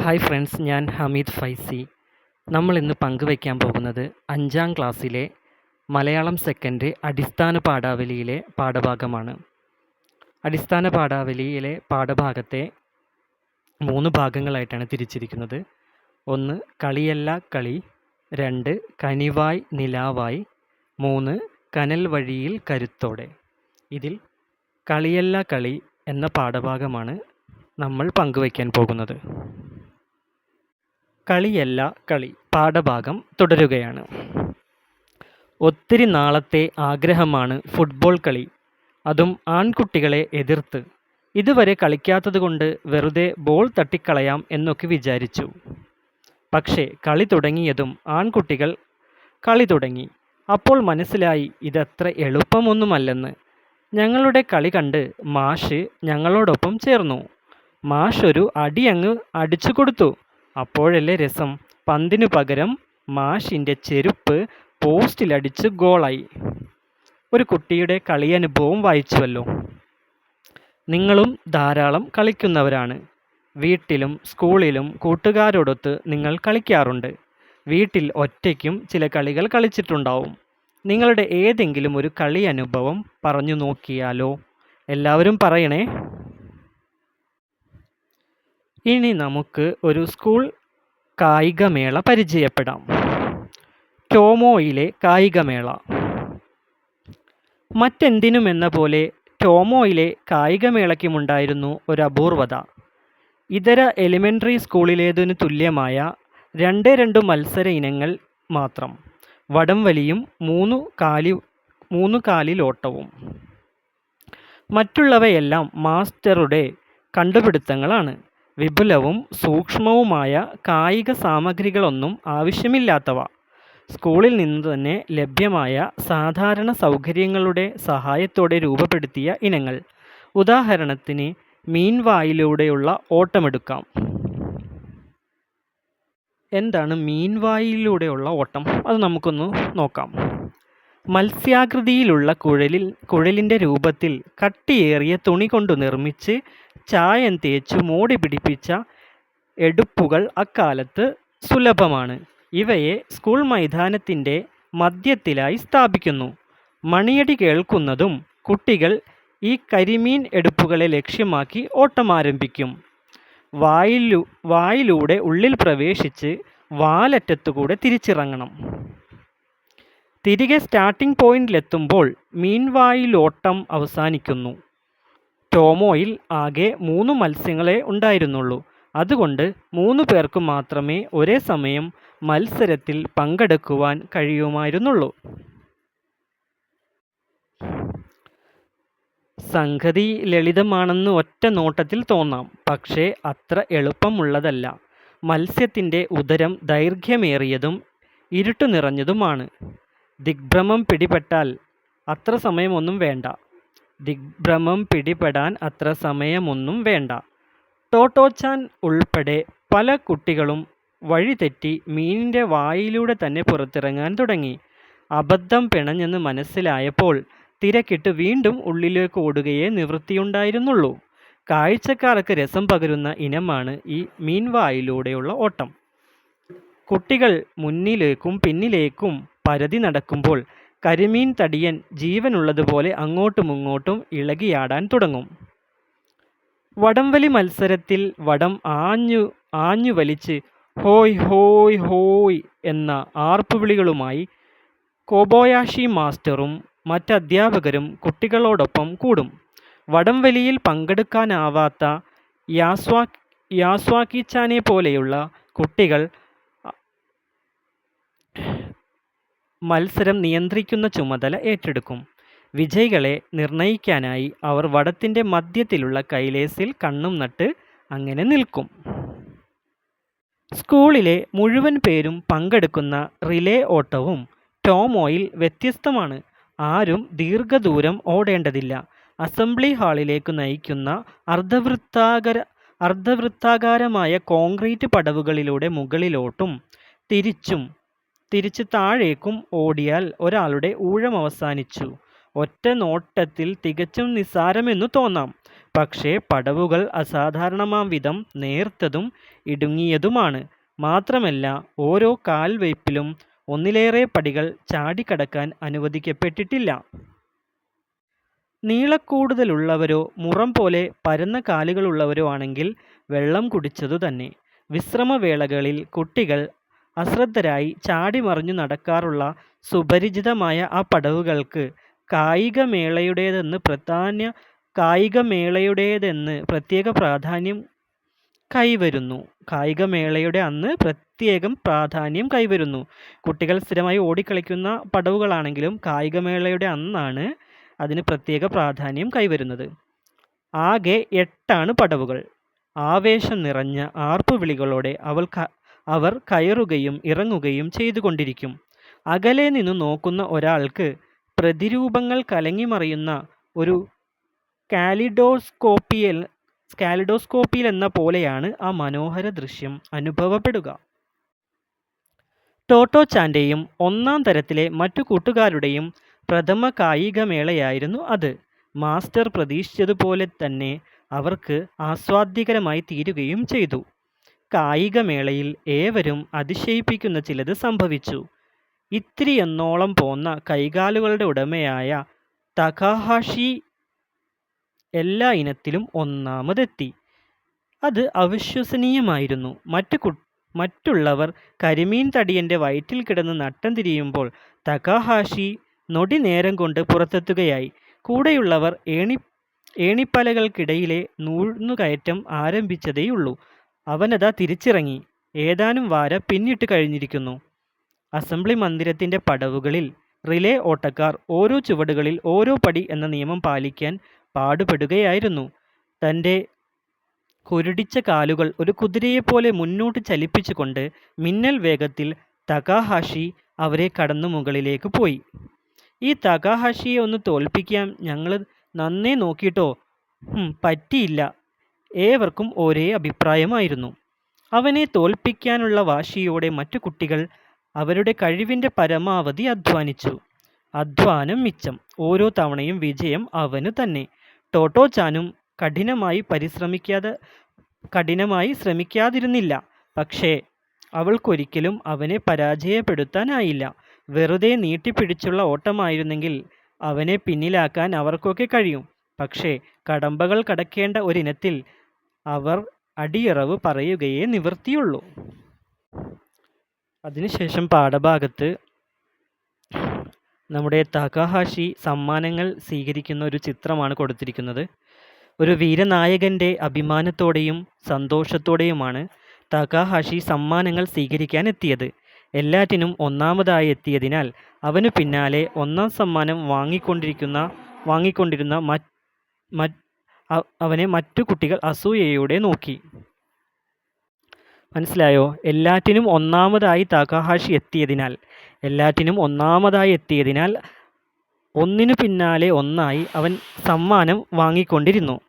Hi friends ഞാൻ ഹമീദ് ഫൈസി. നമ്മൾ ഇന്ന് പങ്കുവയ്ക്കാൻ പോകുന്നത് അഞ്ചാം ക്ലാസ്സിലെ മലയാളം സെക്കൻഡ് അടിസ്ഥാന പാഠാവലിയിലെ പാഠഭാഗമാണ്. അടിസ്ഥാന പാഠാവലിയിലെ പാഠഭാഗത്തെ മൂന്ന് ഭാഗങ്ങളായിട്ടാണ് തിരിച്ചിരിക്കുന്നത്. ഒന്ന് കളിയല്ല കളി. രണ്ട് കനിവായ് നിലാവായി. മൂന്ന് കനൽ വഴിയിൽ കരുത്തോടെ. ഇതിൽ കളിയല്ല കളി എന്ന പാഠഭാഗമാണ് നമ്മൾ പങ്കുവയ്ക്കാൻ പോകുന്നത്. കളിയല്ല കളി. പാഠഭാഗം തുടരുകയാണ്. ഒത്തിരി നാളത്തെ ആഗ്രഹമാണ് ഫുട്ബോൾ കളി. അതും ആൺകുട്ടികളെ എതിർത്ത്. ഇതുവരെ കളിക്കാത്തതുകൊണ്ട് വെറുതെ ബോൾ തട്ടിക്കളയാം എന്നൊക്കെ വിചാരിച്ചു. പക്ഷേ കളി തുടങ്ങിയതും ആൺകുട്ടികൾ കളി തുടങ്ങി. അപ്പോൾ മനസ്സിലായി ഇതത്ര എളുപ്പമൊന്നുമല്ലെന്ന്. ഞങ്ങളുടെ കളി കണ്ട് മാഷ് ഞങ്ങളോടൊപ്പം ചേർന്നു. മാഷ് ഒരു അടി അങ്ങ് അടിച്ചു കൊടുത്തു. അപ്പോഴല്ലേ രസം. പന്തിനു പകരം മാഷിന്റെ ചെരുപ്പ് പോസ്റ്റിലടിച്ച് ഗോളായി. ഒരു കുട്ടിയുടെ കളിയനുഭവം വായിച്ചുവല്ലോ. നിങ്ങളും ധാരാളം കളിക്കുന്നവരാണ്. വീട്ടിലും സ്കൂളിലും കൂട്ടുകാരോടൊത്ത് നിങ്ങൾ കളിക്കാറുണ്ട്. വീട്ടിൽ ഒറ്റയ്ക്കും ചില കളികൾ കളിച്ചിട്ടുണ്ടാവും. നിങ്ങളുടെ ഏതെങ്കിലും ഒരു കളി അനുഭവം പറഞ്ഞു നോക്കിയാലോ? എല്ലാവരും പറയണേ. ഇനി നമുക്ക് ഒരു സ്കൂൾ കായികമേള പരിചയപ്പെടാം. ടോമോയിലെ കായികമേള. മറ്റെന്തിനുമെന്ന പോലെ ടോമോയിലെ കായികമേളയ്ക്കുമുണ്ടായിരുന്നു ഒരു അപൂർവത. ഇതര എലിമെന്ററി സ്കൂളിലേതിനു തുല്യമായ രണ്ടേ രണ്ട് മത്സര ഇനങ്ങൾ മാത്രം. വടംവലിയും മൂന്ന് കാലി മൂന്ന് കാലിലോട്ടവും. മറ്റുള്ളവയെല്ലാം മാസ്റ്ററുടെ കണ്ടുപിടുത്തങ്ങളാണ്. വിപുലവും സൂക്ഷ്മവുമായ കായിക സാമഗ്രികളൊന്നും ആവശ്യമില്ലാത്തവ. സ്കൂളിൽ നിന്ന് തന്നെ ലഭ്യമായ സാധാരണ സൗകര്യങ്ങളുടെ സഹായത്തോടെ രൂപപ്പെടുത്തിയ ഇനങ്ങൾ. ഉദാഹരണത്തിന് മീൻവായിലൂടെയുള്ള ഓട്ടമെടുക്കാം. എന്താണ് മീൻവായിലൂടെയുള്ള ഓട്ടം? അത് നമുക്കൊന്ന് നോക്കാം. മത്സ്യാകൃതിയിലുള്ള കുഴലിൽ കുഴലിന്റെ രൂപത്തിൽ കട്ടിയേറിയ തുണി കൊണ്ട് നിർമ്മിച്ച് ചായം തേച്ചു മൂടി പിടിപ്പിച്ച എടുപ്പുകൾ അക്കാലത്ത് സുലഭമാണ്. ഇവയെ സ്കൂൾ മൈതാനത്തിന്റെ മധ്യത്തിലായി സ്ഥാപിക്കുന്നു. മണിയടി കേൾക്കുന്നതും കുട്ടികൾ ഈ കരിമീൻ എടുപ്പുകളെ ലക്ഷ്യമാക്കി ഓട്ടം ആരംഭിക്കും. വായിലു വായിലൂടെ ഉള്ളിൽ പ്രവേശിച്ച് വാലറ്റത്തുകൂടെ തിരിച്ചിറങ്ങണം. തിരികെ സ്റ്റാർട്ടിംഗ് പോയിന്റിലെത്തുമ്പോൾ മീൻവായിലോട്ടം അവസാനിക്കുന്നു. ടോമോയിൽ ആകെ മൂന്ന് മത്സ്യങ്ങളെ ഉണ്ടായിരുന്നുള്ളൂ. അതുകൊണ്ട് മൂന്ന് പേർക്ക് മാത്രമേ ഒരേ സമയം മത്സരത്തിൽ പങ്കെടുക്കുവാൻ കഴിയുമായിരുന്നുള്ളൂ. സംഗതി ലളിതമാണെന്ന് ഒറ്റ നോട്ടത്തിൽ തോന്നാം. പക്ഷേ അത്ര എളുപ്പമുള്ളതല്ല. മത്സ്യത്തിന്റെ ഉദരം ദൈർഘ്യമേറിയതും ഇരുട്ടു നിറഞ്ഞതുമാണ്. ദിഗ്ഭ്രമം പിടിപെട്ടാൽ അത്ര സമയമൊന്നും വേണ്ട. ദിഗ്ഭ്രമം പിടിപെടാൻ അത്ര സമയമൊന്നും വേണ്ട. ടോട്ടോച്ചാൻ ഉൾപ്പെടെ പല കുട്ടികളും വഴിതെറ്റി മീനിന്റെ വായിലൂടെ തന്നെ പുറത്തിറങ്ങാൻ തുടങ്ങി. അബദ്ധം പിണഞ്ഞെന്ന് മനസ്സിലായപ്പോൾ തിരക്കിട്ട് വീണ്ടും ഉള്ളിലേക്ക് ഓടുകയേ നിവൃത്തിയുണ്ടായിരുന്നുള്ളൂ. കാഴ്ചക്കാർക്ക് രസം പകരുന്ന ഇനമാണ് ഈ മീൻവായിലൂടെയുള്ള ഓട്ടം. കുട്ടികൾ മുന്നിലേക്കും പിന്നിലേക്കും പരതി നടക്കുമ്പോൾ കരിമീൻ തടിയൻ ജീവനുള്ളതുപോലെ അങ്ങോട്ടുമിങ്ങോട്ടും ഇളകിയാടാൻ തുടങ്ങും. വടംവലി മത്സരത്തിൽ വടം ആഞ്ഞു ആഞ്ഞു വലിച്ച് ഹോയ് ഹോയ് ഹോയ് എന്ന ആർപ്പുവിളികളുമായി കോബോയാഷി മാസ്റ്ററും മറ്റധ്യാപകരും കുട്ടികളോടൊപ്പം കൂടും. വടംവലിയിൽ പങ്കെടുക്കാനാവാത്ത യാസ്വാ യാസ്വാക്കിച്ചാനെ പോലെയുള്ള കുട്ടികൾ മത്സരം നിയന്ത്രിക്കുന്ന ചുമതല ഏറ്റെടുക്കും. വിജയികളെ നിർണയിക്കാനായി അവർ വടത്തിന്റെ മധ്യത്തിലുള്ള കൈലേസിൽ കണ്ണും നട്ട് അങ്ങനെ നിൽക്കും. സ്കൂളിലെ മുഴുവൻ പേരും പങ്കെടുക്കുന്ന റിലേ ഓട്ടവും ടോമോയിൽ വ്യത്യസ്തമാണ്. ആരും ദീർഘദൂരം ഓടേണ്ടതില്ല. അസംബ്ലി ഹാളിലേക്ക് നയിക്കുന്ന അർദ്ധവൃത്താകര അർദ്ധവൃത്താകാരമായ കോൺക്രീറ്റ് പടവുകളിലൂടെ മുകളിലോട്ടും തിരിച്ചും തിരിച്ച് താഴേക്കും ഓടിയാൽ ഒരാളുടെ ഊഴം അവസാനിച്ചു ഒറ്റ നോട്ടത്തിൽ തികച്ചും നിസ്സാരമെന്നു തോന്നാം പക്ഷേ പടവുകൾ അസാധാരണമാം വിധം നേർത്തതും ഇടുങ്ങിയതുമാണ്. മാത്രമല്ല ഓരോ കാൽവയ്പിലും ഒന്നിലേറെ പടികൾ ചാടിക്കടക്കാൻ അനുവദിക്കപ്പെട്ടിട്ടില്ല. നീളക്കൂടുതലുള്ളവരോ മുറം പോലെ പരന്ന കാലുകളുള്ളവരോ ആണെങ്കിൽ വെള്ളം കുടിച്ചതു തന്നെ. വിശ്രമവേളകളിൽ കുട്ടികൾ അശ്രദ്ധരായി ചാടിമറിഞ്ഞു നടക്കാറുള്ള സുപരിചിതമായ ആ പടവുകൾക്ക് കായികമേളയുടേതെന്ന് പ്രത്യേക പ്രാധാന്യം കൈവരുന്നു. കായികമേളയുടെ അന്ന് പ്രത്യേകം പ്രാധാന്യം കൈവരുന്നു. കുട്ടികൾ സ്ഥിരമായി ഓടിക്കളിക്കുന്ന പടവുകളാണെങ്കിലും കായികമേളയുടെ അന്നാണ് അതിന് പ്രത്യേക പ്രാധാന്യം കൈവരുന്നത്. ആകെ എട്ടാണ് പടവുകൾ. ആവേശം നിറഞ്ഞ ആർപ്പുവിളികളോടെ അവർ കയറുകയും ഇറങ്ങുകയും ചെയ്തുകൊണ്ടിരിക്കും. അകലെ നിന്ന് നോക്കുന്ന ഒരാൾക്ക് പ്രതിരൂപങ്ങൾ കലങ്ങിമറിയുന്ന ഒരു കാലിഡോസ്കോപ്പിയൽ കാലിഡോസ്കോപ്പിയിൽ എന്ന പോലെയാണ് ആ മനോഹര ദൃശ്യം അനുഭവപ്പെടുക. ടോട്ടോ ചാന്റെയും ഒന്നാം തരത്തിലെ മറ്റു കൂട്ടുകാരുടെയും പ്രഥമ കായികമേളയായിരുന്നു അത്. മാസ്റ്റർ പ്രതീക്ഷിച്ചതുപോലെ തന്നെ അവർക്ക് ആസ്വാദ്യകരമായി തീരുകയും ചെയ്തു. കായികമേളയിൽ ഏവരും അതിശയിപ്പിക്കുന്ന ചിലത് സംഭവിച്ചു. ഇത്തിരിയെന്നോളം പോന്ന കൈകാലുകളുടെ ഉടമയായ തകാഹാഷി എല്ലാ ഇനത്തിലും ഒന്നാമതെത്തി. അത് അവിശ്വസനീയമായിരുന്നു. മറ്റു കു മറ്റുള്ളവർ കരിമീൻ തടിയന്റെ വയറ്റിൽ കിടന്ന് നട്ടം തിരിയുമ്പോൾ തകാഹാഷി നൊടി നേരം കൊണ്ട് പുറത്തെത്തുകയായി. കൂടെയുള്ളവർ ഏണി ഏണിപ്പലകൾക്കിടയിലെ നൂഴ്ന്നുകയറ്റം ആരംഭിച്ചതേയുള്ളൂ. അവനതാ തിരിച്ചിറങ്ങി. ഏതാനും വാര പിന്നിട്ട് കഴിഞ്ഞിരിക്കുന്നു. അസംബ്ലി മന്ദിരത്തിന്റെ പടവുകളിൽ റിലേ ഓട്ടക്കാർ ഓരോ ചുവടുകളിൽ ഓരോ പടി എന്ന നിയമം പാലിക്കാൻ പാടുപെടുകയായിരുന്നു. തന്റെ കുരുടിച്ച കാലുകൾ ഒരു കുതിരയെപ്പോലെ മുന്നോട്ട് ചലിപ്പിച്ചുകൊണ്ട് മിന്നൽ വേഗത്തിൽ തകാഹാഷി അവരെ കടന്നു മുകളിലേക്ക് പോയി. ഈ തകാഹാഷിയെ ഒന്ന് തോൽപ്പിക്കാൻ ഞങ്ങൾ നന്നേ നോക്കിയിട്ടോ പറ്റിയില്ല. ഏവർക്കും ഒരേ അഭിപ്രായമായിരുന്നു. അവനെ തോൽപ്പിക്കാനുള്ള വാശിയോടെ മറ്റു കുട്ടികൾ അവരുടെ കഴിവിന്റെ പരമാവധി അധ്വാനിച്ചു. അധ്വാനം മിച്ചം. ഓരോ തവണയും വിജയം അവനു തന്നെ. ടോട്ടോ ടോട്ടോച്ചാനും കഠിനമായി ശ്രമിക്കാതിരുന്നില്ല. പക്ഷേ അവൾക്കൊരിക്കലും അവനെ പരാജയപ്പെടുത്താനായില്ല. വെറുതെ നീട്ടിപ്പിടിച്ചുള്ള ഓട്ടമായിരുന്നെങ്കിൽ അവനെ പിന്നിലാക്കാൻ അവർക്കൊക്കെ കഴിയും. പക്ഷേ കടമ്പകൾ കടക്കേണ്ട ഒരിനത്തിൽ അവർ അടിയറവ് പറയുകയേ നിവൃത്തിയുള്ളൂ. അതിനുശേഷം പാഠഭാഗത്ത് നമ്മുടെ തകാഹാഷി സമ്മാനങ്ങൾ സ്വീകരിക്കുന്ന ഒരു ചിത്രമാണ് കൊടുത്തിരിക്കുന്നത്. ഒരു വീരനായകന്റെ അഭിമാനത്തോടെയും സന്തോഷത്തോടെയുമാണ് തകാഹാഷി സമ്മാനങ്ങൾ സ്വീകരിക്കാൻ എത്തിയത്. എല്ലാറ്റിനും ഒന്നാമതായി എത്തിയതിനാൽ അവനു പിന്നാലെ ഒന്നാം സമ്മാനം വാങ്ങിക്കൊണ്ടിരിക്കുന്ന വാങ്ങിക്കൊണ്ടിരുന്ന അവനെ മറ്റു കുട്ടികൾ അസൂയയോടെ നോക്കി. മനസ്സിലായോ. എല്ലാറ്റിനും ഒന്നാമതായി താക്കാഹാഷി എത്തിയതിനാൽ എല്ലാറ്റിനും ഒന്നാമതായി എത്തിയതിനാൽ ഒന്നിനു പിന്നാലെ ഒന്നായി അവൻ സമ്മാനം വാങ്ങിക്കൊണ്ടിരുന്നു.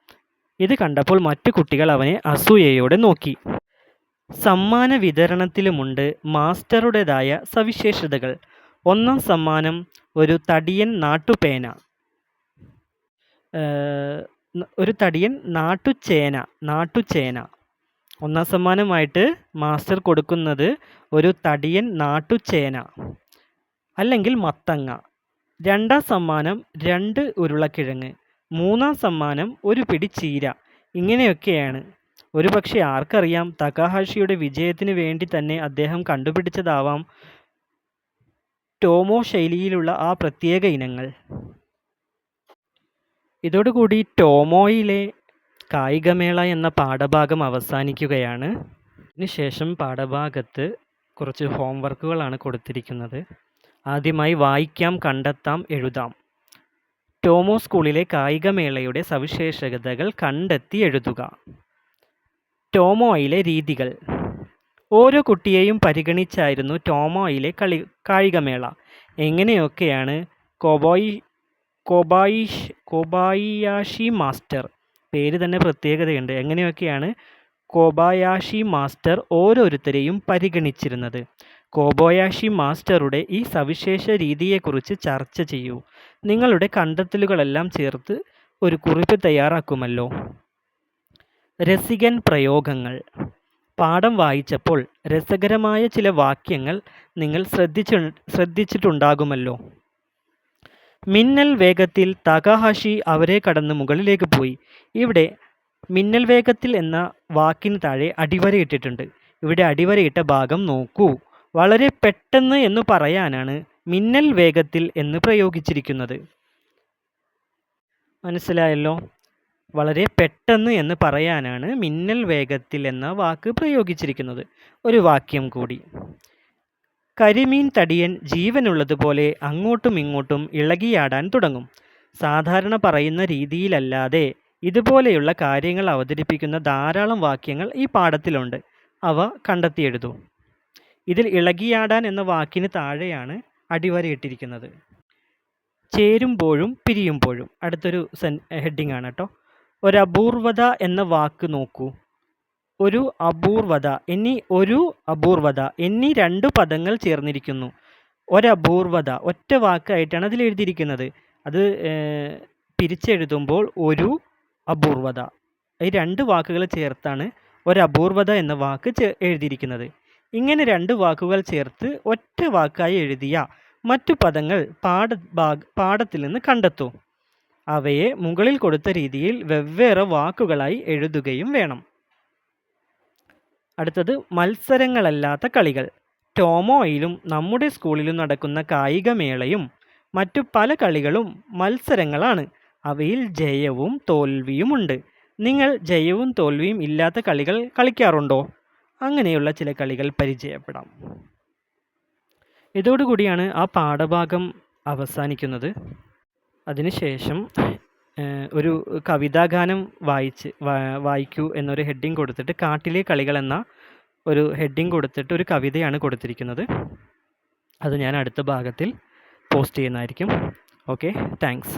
ഇത് കണ്ടപ്പോൾ മറ്റു കുട്ടികൾ അവനെ അസൂയയോടെ നോക്കി. സമ്മാന വിതരണത്തിലുമുണ്ട് മാസ്റ്ററുടേതായ സവിശേഷതകൾ. ഒന്നാം സമ്മാനം ഒരു തടിയൻ നാട്ടുചേന. ഒന്നാം സമ്മാനമായിട്ട് മാസ്റ്റർ കൊടുക്കുന്നത് ഒരു തടിയൻ നാട്ടുചേന അല്ലെങ്കിൽ മത്തങ്ങ. രണ്ടാം സമ്മാനം രണ്ട് ഉരുളക്കിഴങ്ങ്. മൂന്നാം സമ്മാനം ഒരു പിടി ചീര. ഇങ്ങനെയൊക്കെയാണ്. ഒരു പക്ഷേ ആർക്കറിയാം തകാഹാഷിയുടെ വിജയത്തിന് വേണ്ടി തന്നെ അദ്ദേഹം കണ്ടുപിടിച്ചതാവാം ടോമോ ശൈലിയിലുള്ള ആ പ്രത്യേക ഇനങ്ങൾ. ഇതോടുകൂടി ടോമോയിലെ കായികമേള എന്ന പാഠഭാഗം അവസാനിക്കുകയാണ്. ഇതിനുശേഷം പാഠഭാഗത്ത് കുറച്ച് ഹോംവർക്കുകളാണ് കൊടുത്തിരിക്കുന്നത്. ആദ്യമായി വായിക്കാം കണ്ടെത്താം എഴുതാം. ടോമോ സ്കൂളിലെ കായികമേളയുടെ സവിശേഷതകൾ കണ്ടെത്തി എഴുതുക. ടോമോയിലെ രീതികൾ. ഓരോ കുട്ടിയെയും പരിഗണിച്ചായിരുന്നു ടോമോയിലെ കളി കായികമേള. എങ്ങനെയൊക്കെയാണ് കോബായാഷി മാസ്റ്റർ പേര് തന്നെ പ്രത്യേകതയുണ്ട്. എങ്ങനെയൊക്കെയാണ് കോബയാഷി മാസ്റ്റർ ഓരോരുത്തരെയും പരിഗണിച്ചിരുന്നത്. കോബോയാഷി മാസ്റ്ററുടെ ഈ സവിശേഷ രീതിയെക്കുറിച്ച് ചർച്ച ചെയ്യൂ. നിങ്ങളുടെ കണ്ടെത്തലുകളെല്ലാം ചേർത്ത് ഒരു കുറിപ്പ് തയ്യാറാക്കുമല്ലോ രസികൻ പ്രയോഗങ്ങൾ പാഠം വായിച്ചപ്പോൾ രസകരമായ ചില വാക്യങ്ങൾ നിങ്ങൾ ശ്രദ്ധിച്ചു ശ്രദ്ധിച്ചിട്ടുണ്ടാകുമല്ലോ മിന്നൽ വേഗത്തിൽ തകാഹാഷി അവരെ കടന്ന് മുകളിലേക്ക് പോയി. ഇവിടെ മിന്നൽ വേഗത്തിൽ എന്ന വാക്കിന് താഴെ അടിവരയിട്ടിട്ടുണ്ട്. ഇവിടെ അടിവരയിട്ട ഭാഗം നോക്കൂ. വളരെ പെട്ടെന്ന് എന്ന് പറയാനാണ് മിന്നൽ വേഗത്തിൽ എന്ന് പ്രയോഗിച്ചിരിക്കുന്നത്. മനസ്സിലായല്ലോ? വളരെ പെട്ടെന്ന് എന്ന് പറയാനാണ് മിന്നൽ വേഗത്തിൽ എന്ന വാക്ക് പ്രയോഗിച്ചിരിക്കുന്നത്. ഒരു വാക്യം കൂടി. കരിമീൻ തടിയൻ ജീവനുള്ളതുപോലെ അങ്ങോട്ടും ഇങ്ങോട്ടും ഇളകിയാടാൻ തുടങ്ങും. സാധാരണ പറയുന്ന രീതിയിലല്ലാതെ ഇതുപോലെയുള്ള കാര്യങ്ങൾ അവതരിപ്പിക്കുന്ന ധാരാളം വാക്യങ്ങൾ ഈ പാഠത്തിലുണ്ട്. അവ കണ്ടെത്തിയെടുത്തു ഇതിൽ ഇളകിയാടാൻ എന്ന വാക്കിന് താഴെയാണ് അടിവരയിട്ടിരിക്കുന്നത്. ചേരുമ്പോഴും പിരിയുമ്പോഴും. അടുത്തൊരു സെൻ ഹെഡിങ് ആണ് കേട്ടോ. ഒരപൂർവത എന്ന വാക്ക് നോക്കൂ. ഒരു അപൂർവത എന്നീ ഒരു അപൂർവത എന്നീ രണ്ട് പദങ്ങൾ ചേർന്നിരിക്കുന്നു. ഒരപൂർവത ഒറ്റ വാക്കായിട്ടാണ് അതിൽ എഴുതിയിരിക്കുന്നത്. അത് പിരിച്ചെഴുതുമ്പോൾ ഒരു അപൂർവത. ഈ രണ്ട് വാക്കുകൾ ചേർത്താണ് ഒരപൂർവത എന്ന വാക്ക് എഴുതിയിരിക്കുന്നത്. ഇങ്ങനെ രണ്ട് വാക്കുകൾ ചേർത്ത് ഒറ്റ വാക്കായി എഴുതിയ മറ്റു പദങ്ങൾ പാഠ പാഠത്തിൽ നിന്ന് കണ്ടെത്തൂ. അവയെ മുകളിൽ കൊടുത്ത രീതിയിൽ വെവ്വേറെ വാക്കുകളായി എഴുതുകയും വേണം. അടുത്തത് മത്സരങ്ങളല്ലാത്ത കളികൾ. ടോമോയിലും നമ്മുടെ സ്കൂളിലും നടക്കുന്ന കായികമേളയും മറ്റു പല കളികളും മത്സരങ്ങളാണ്. അവയിൽ ജയവും തോൽവിയുമുണ്ട്. നിങ്ങൾ ജയവും തോൽവിയും ഇല്ലാത്ത കളികൾ കളിക്കാറുണ്ടോ? അങ്ങനെയുള്ള ചില കളികൾ പരിചയപ്പെടാം. ഇതോടുകൂടിയാണ് ആ പാഠഭാഗം അവസാനിക്കുന്നത്. അതിനുശേഷം ഒരു കവിതാഗാനം വായിച്ച് വായിക്കൂ എന്നൊരു ഹെഡിങ് കൊടുത്തിട്ട് കാട്ടിലെ കളികൾ എന്ന ഒരു ഹെഡിങ് കൊടുത്തിട്ട് ഒരു കവിതയാണ് കൊടുത്തിരിക്കുന്നത്. അത് ഞാൻ അടുത്ത ഭാഗത്തിൽ പോസ്റ്റ് ചെയ്യുന്നതായിരിക്കും. Okay thanks.